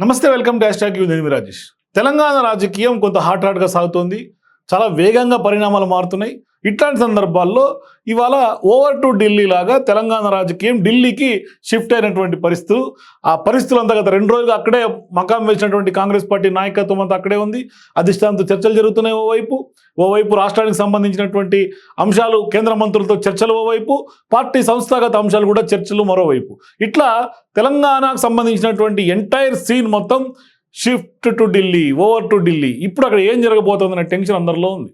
నమస్తే welcome dash tax you నేను రాజేష్. తెలంగాణ రాజకీయం కొంత హాట్ హాట్గా సాగుతోంది. చాలా వేగంగా పరిణామాలు మారుతున్నాయి. ఇట్లాంటి సందర్భాల్లో ఇవాళ ఓవర్ టు ఢిల్లీ లాగా తెలంగాణ రాజకీయం ఢిల్లీకి షిఫ్ట్ అయినటువంటి పరిస్థితులు. ఆ పరిస్థితులు అంతా గత రెండు రోజులు అక్కడే మకాం వేసినటువంటి కాంగ్రెస్ పార్టీ నాయకత్వం అంతా అక్కడే ఉంది. అధిష్టానంతో చర్చలు జరుగుతున్నాయి ఓవైపు. ఓవైపు రాష్ట్రానికి సంబంధించినటువంటి అంశాలు కేంద్ర మంత్రులతో చర్చలు ఓవైపు. పార్టీ సంస్థాగత అంశాలు కూడా చర్చలు మరోవైపు. ఇట్లా తెలంగాణకు సంబంధించినటువంటి ఎంటైర్ సీన్ మొత్తం shift to Delhi over to Delhi. ఇప్పుడు అక్కడ ఏం జరగబోతుందనే టెన్షన్ అందరిలో ఉంది.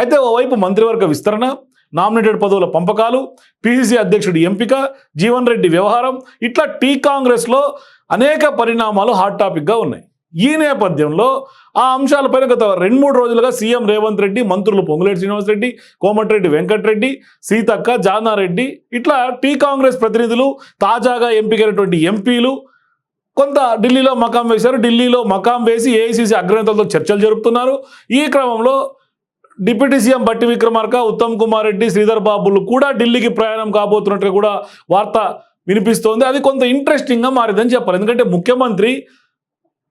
అయితే ఓవైపు మంత్రివర్గ విస్తరణ నామినేటెడ్ పదవుల పంపకాలు పిసిసి అధ్యక్షుడి ఎంపిక జీవన్ రెడ్డి వ్యవహారం ఇట్లా టీ కాంగ్రెస్లో అనేక పరిణామాలు హాట్ టాపిక్గా ఉన్నాయి. ఈ నేపథ్యంలో ఆ అంశాలపైన గత రెండు మూడు రోజులుగా సీఎం రేవంత్ రెడ్డి మంత్రులు పొంగులేటి శ్రీనివాసరెడ్డి కోమటిరెడ్డి వెంకటరెడ్డి సీతక్క జానారెడ్డి ఇట్లా టీ కాంగ్రెస్ ప్రతినిధులు తాజాగా ఎంపికైనటువంటి ఎంపీలు కొంత ఢిల్లీలో మకాం వేశారు. ఢిల్లీలో మకాం వేసి ఏఐసిసి అగ్రనేతలతో చర్చలు జరుపుతున్నారు. ఈ క్రమంలో డిప్యూటీ సీఎం బట్టి విక్రమార్క ఉత్తమ్ కుమార్ రెడ్డి శ్రీధర్ బాబులు కూడా ఢిల్లీకి ప్రయాణం కాబోతున్నట్టుగా కూడా వార్త వినిపిస్తోంది. అది కొంత ఇంట్రెస్టింగ్గా మారిందని చెప్పాలి. ఎందుకంటే ముఖ్యమంత్రి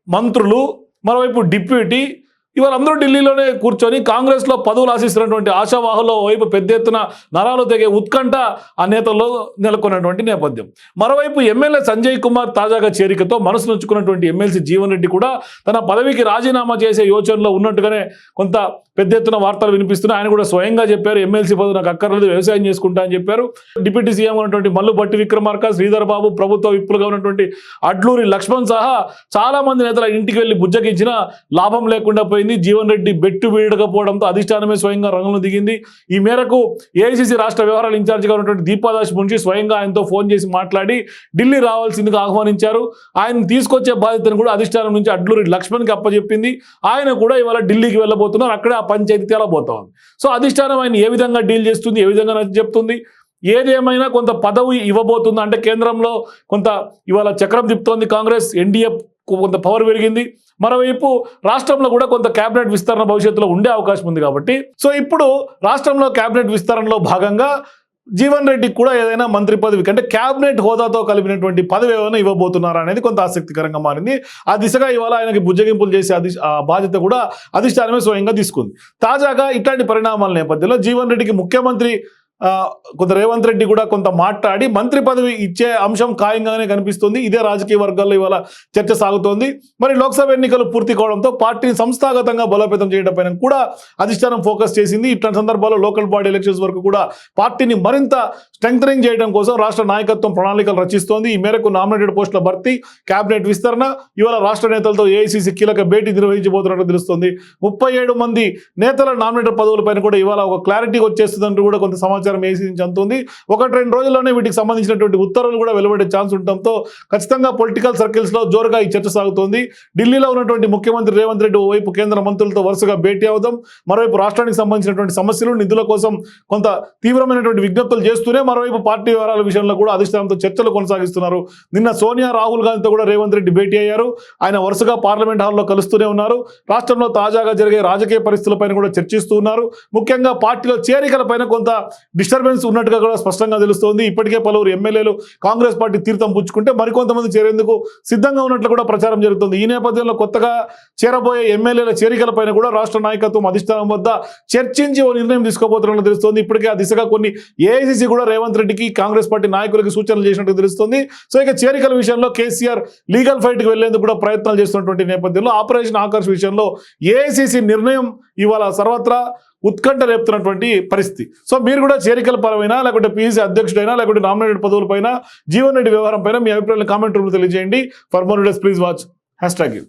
మంత్రులు మరోవైపు డిప్యూటీ ఇవాళ అందరూ ఢిల్లీలోనే కూర్చొని కాంగ్రెస్లో పదవులు ఆశిస్తున్నటువంటి ఆశావాహుల్లో వైపు పెద్ద ఎత్తున నరాలు తెగే ఉత్కంఠ ఆ నేతల్లో నెలకొన్నటువంటి నేపథ్యం. మరోవైపు ఎమ్మెల్యే సంజయ్ కుమార్ తాజాగా చేరికతో మనసు నొచ్చుకున్నటువంటి ఎమ్మెల్సీ జీవన్ రెడ్డి కూడా తన పదవికి రాజీనామా చేసే యోచనలో ఉన్నట్టుగానే కొంత పెద్ద ఎత్తున వార్తలు వినిపిస్తున్నాయి. ఆయన కూడా స్వయంగా చెప్పారు ఎమ్మెల్సీ పదవి నాకు అక్కర్లేదు వ్యవసాయం చేసుకుంటా అని చెప్పారు. డిప్యూటీ సీఎం ఉన్నటువంటి మల్లు భట్టి విక్రమార్క శ్రీధర్ బాబు ప్రభుత్వ విప్పులుగా ఉన్నటువంటి అడ్లూరి లక్ష్మణ్ సహా చాలా మంది నేతల ఇంటికి వెళ్ళి బుజ్జగించిన లాభం లేకుండా పోయింది. జీవన్ రెడ్డి బెట్టు వీడకపోవడంతో అధిష్టానమే స్వయంగా రంగంలో దిగింది. ఈ మేరకు ఏఐసిసి రాష్ట్ర వ్యవహారాల ఇన్ఛార్జిగా ఉన్నటువంటి దీపాదాస్ మున్షి స్వయంగా ఆయనతో ఫోన్ చేసి మాట్లాడి ఢిల్లీ రావాల్సిందిగా ఆహ్వానించారు. ఆయన తీసుకొచ్చే బాధ్యతను కూడా అధిష్టానం నుంచి అడ్లూరి లక్ష్మణ్కి అప్పచెప్పింది ఆయన కూడా ఇవాళ ఢిల్లీకి వెళ్ళబోతున్నారు. అక్కడే ఆ పంచాయతీ తేలబోతా ఉంది. సో అధిష్టానం ఆయన ఏ విధంగా డీల్ చేస్తుంది ఏ విధంగా చెప్తుంది ఏదేమైనా కొంత పదవి ఇవ్వబోతుంది? అంటే కేంద్రంలో కొంత ఇవాళ చక్రం తిప్పుతోంది కాంగ్రెస్ ఎన్డీఏ కొంత పవర్ పెరిగింది. మరోవైపు రాష్ట్రంలో కూడా కొంత కేబినెట్ విస్తరణ భవిష్యత్తులో ఉండే అవకాశం ఉంది కాబట్టి. సో ఇప్పుడు రాష్ట్రంలో కేబినెట్ విస్తరణలో భాగంగా జీవన్ రెడ్డికి కూడా ఏదైనా మంత్రి పదవి అంటే క్యాబినెట్ హోదాతో కలిపినటువంటి పదవి ఏమైనా ఇవ్వబోతున్నారా అనేది కొంత ఆసక్తికరంగా మారింది. ఆ దిశగా ఇవాళ ఆయనకి బుజ్జగింపులు చేసే అధి బాధ్యత కూడా అధిష్టానమే స్వయంగా తీసుకుంది. తాజాగా ఇట్లాంటి పరిణామాల నేపథ్యంలో జీవన్ రెడ్డికి ముఖ్యమంత్రి కొంత రేవంత్ రెడ్డి కూడా కొంత మాట్లాడి మంత్రి పదవి ఇచ్చే అంశం ఖాయంగానే కనిపిస్తుంది. ఇదే రాజకీయ వర్గాల్లో ఇవాళ చర్చ సాగుతోంది. మరి లోక్సభ ఎన్నికలు పూర్తి కావడంతో పార్టీని సంస్థాగతంగా బలోపేతం చేయడం పైన కూడా అధిష్టానం ఫోకస్ చేసింది. ఇట్లాంటి సందర్భాల్లో లోకల్ బాడీ ఎలక్షన్స్ వరకు కూడా పార్టీని మరింత స్ట్రెంగ్ చేయడం కోసం రాష్ట్ర నాయకత్వం ప్రణాళికలు రచిస్తోంది. ఈ మేరకు నామినేటెడ్ పోస్టుల భర్తీ కేబినెట్ విస్తరణ ఇవాళ రాష్ట్ర నేతలతో ఏఐసీసీ కీలక భేటీ నిర్వహించబోతున్నట్టు తెలుస్తుంది. ముప్పై ఏడు మంది నేతల నామినేటెడ్ పదవులపైన కూడా ఇవాళ ఒక క్లారిటీ వచ్చేస్తుందంటూ కూడా కొంత సమాచారం ఏసీ నుంచి అందుతుంది. ఒకటి రెండు రోజుల్లోనే వీటికి సంబంధించినటువంటి ఉత్తర్వులు కూడా వెలువడే ఛాన్స్ ఉండటంతో ఖచ్చితంగా పొలిటికల్ సర్కిల్స్లో జోరుగా ఈ చర్చ సాగుతోంది. ఢిల్లీలో ఉన్నటువంటి ముఖ్యమంత్రి రేవంత్ రెడ్డి ఓవైపు కేంద్ర మంత్రులతో వరుసగా భేటీ అవుదాం. మరోవైపు రాష్ట్రానికి సంబంధించినటువంటి సమస్యలు నిధుల కోసం కొంత తీవ్రమైనటువంటి విజ్ఞప్తులు చేస్తూనే మరోవైపు పార్టీ వివరాల విషయంలో కూడా అధిష్టానంతో చర్చలు కొనసాగిస్తున్నారు. నిన్న సోనియా రాహుల్ గాంధీతో కూడా రేవంత్ రెడ్డి భేటీ అయ్యారు. ఆయన వరుసగా పార్లమెంట్ హాల్లో కలుస్తూనే ఉన్నారు. రాష్ట్రంలో తాజాగా జరిగే రాజకీయ పరిస్థితులపైన కూడా చర్చిస్తూ ఉన్నారు. ముఖ్యంగా పార్టీలో చేరికలపైన కొంత డిస్టర్బెన్స్ ఉన్నట్టుగా కూడా స్పష్టంగా తెలుస్తోంది. ఇప్పటికే పలువురు ఎమ్మెల్యేలు కాంగ్రెస్ పార్టీ తీర్థం పుచ్చుకుంటే మరికొంతమంది చేరేందుకు సిద్ధంగా ఉన్నట్లు కూడా ప్రచారం జరుగుతుంది. ఈ నేపథ్యంలో కొత్తగా చేరబోయే ఎమ్మెల్యేల చేరికలపైన కూడా రాష్ట్ర నాయకత్వం అధిష్టానం వద్ద చర్చించి ఓ నిర్ణయం తీసుకోబోతున్నట్లు తెలుస్తోంది. ఇప్పటికే ఆ దిశగా కొన్ని ఏఐసిసి కూడా రేవంత్ రెడ్డికి కాంగ్రెస్ పార్టీ నాయకులకి సూచనలు చేసినట్టు తెలుస్తుంది. సో ఇక చేరికల విషయంలో కేసీఆర్ లీగల్ ఫైట్కి వెళ్ళేందుకు కూడా ప్రయత్నాలు చేస్తున్నటువంటి నేపథ్యంలో ఆపరేషన్ ఆకర్ష్ విషయంలో ఏఐసిసి నిర్ణయం ఇవాళ సర్వత్రా ఉత్కంఠ రేపుతున్నటువంటి పరిస్థితి. సో మీరు కూడా చేరికల పరమైనా లేకుంటే పీసీ అధ్యక్షుడైనా లేకుంటే నామినేటెడ్ పదవులపైన జీవన్ రెడ్డి వ్యవహారం పైన మీ అభిప్రాయాలను కామెంట్ రూమ్లో తెలియజేయండి. For more days please watch hashtag you.